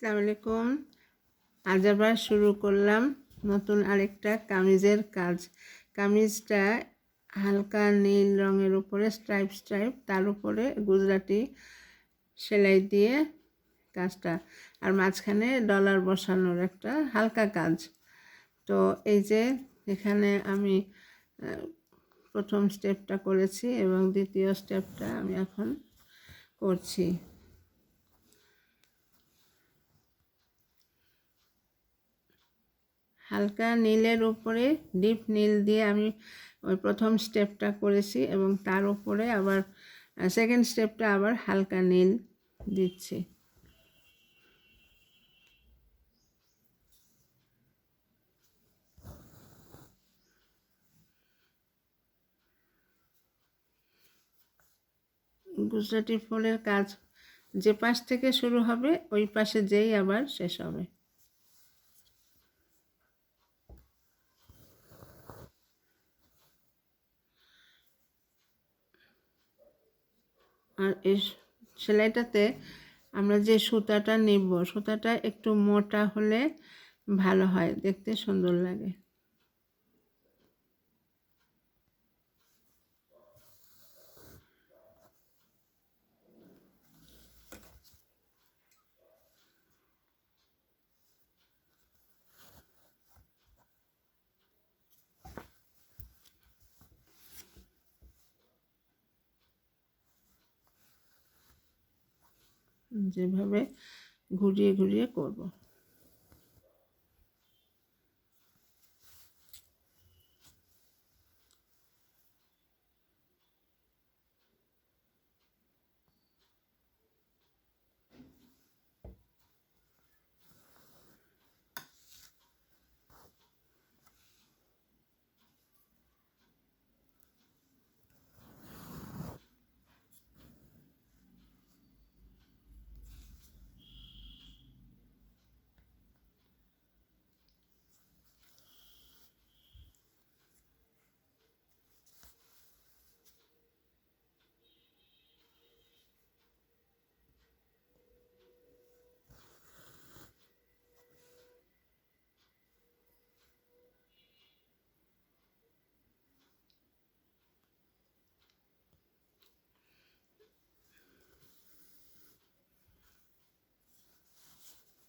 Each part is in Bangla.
আসসালামু আলাইকুম। আজ আবার শুরু করলাম নতুন আরেকটা কামিজের কাজ। কামিজটা হালকা নীল রঙের উপরে স্ট্রাইপ স্ট্রাইপ তার উপরে গুজরাটি সেলাই দিয়ে কাজটা। আর মাঝখানে ডলার বসানোর একটা হালকা কাজ। তো এই যে এখানে আমি প্রথম স্টেপটা করেছি এবং দ্বিতীয় স্টেপটা আমি এখন করছি। হালকা নীলের উপরে, ডিপ নীল দিয়ে আমি ওই প্রথম স্টেপটা করেছি এবং তার উপরে আবার সেকেন্ড স্টেপটা আবার হালকা নীল দিচ্ছি। গুজরাটি ফুলের কাজ যে পাশ থেকে শুরু হবে, ওই পাশে যেই আবার শেষ হবে। আর এই সেলাইটাতে আমরা যে সুতাটা নিব, সুতাটা একটু মোটা হলে ভালো হয়, দেখতে সুন্দর লাগে। যেভাবে ঘুরিয়ে ঘুরিয়ে করব।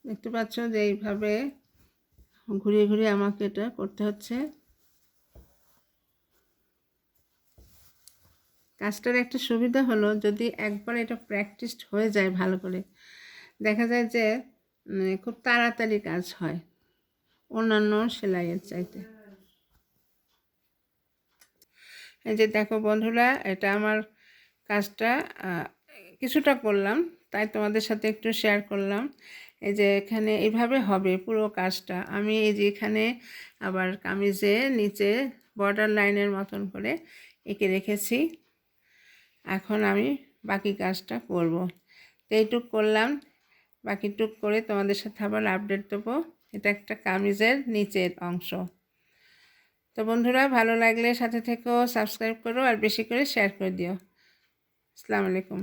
দেখতে পাচ্ছ যে এইভাবে ঘুরিয়ে ঘুরিয়ে আমাকে এটা করতে হচ্ছে। কাজটার একটা সুবিধা হলো যদি একবার এটা প্র্যাকটিস হয়ে যায় ভালো করে, দেখা যায় যে খুব তাড়াতাড়ি কাজ হয় অন্যান্য সেলাইয়ের চাইতে। এই যে দেখো বন্ধুরা, এটা আমার কাজটা কিছুটা করলাম, তাই তোমাদের সাথে একটু শেয়ার করলাম। এই যে এখানে এইভাবে হবে পুরো কাজটা। আমি এই যে এখানে আবার কামিজে নিচে বর্ডার লাইনের মতন করে এঁকে রেখেছি। এখন আমি বাকি কাজটা করব। তো এইটুক করলাম। বাকিটুক করে তোমাদের সাথে আবার আপডেট দেবো। এটা একটা কামিজের নিচের অংশ। তো বন্ধুরা, ভালো লাগলে সাথে থেকেও সাবস্ক্রাইব করো আর বেশি করে শেয়ার করে দিও। আসসালামু আলাইকুম।